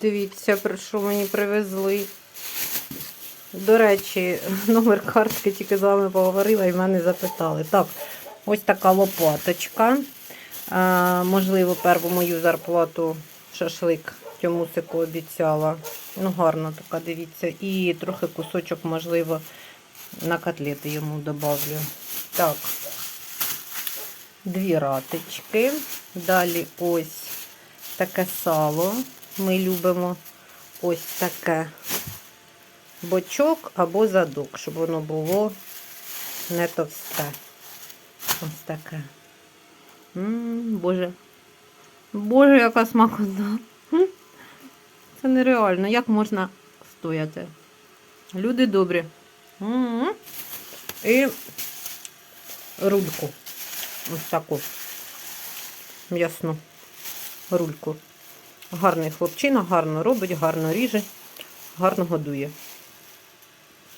Дивіться, про що мені привезли. До речі, номер картки тільки з вами поговорила і в мене запитали. Так, ось така лопаточка. А, можливо, перву мою зарплату шашлик Тьомусику обіцяла. Ну, гарно така, дивіться. І трохи кусочок, можливо, на котлети йому добавлю. Так, дві раточки. Далі ось таке сало. Ми любимо ось таке бочок або задок, щоб воно було не товсте. Ось таке. М, Боже. Боже, яка смакота. М. Це нереально. Як можна стояти? Люди добрі. М. І рульку. Ось таку. М'ясну рульку. Гарний хлопчина, гарно робить, гарно ріже, гарно годує.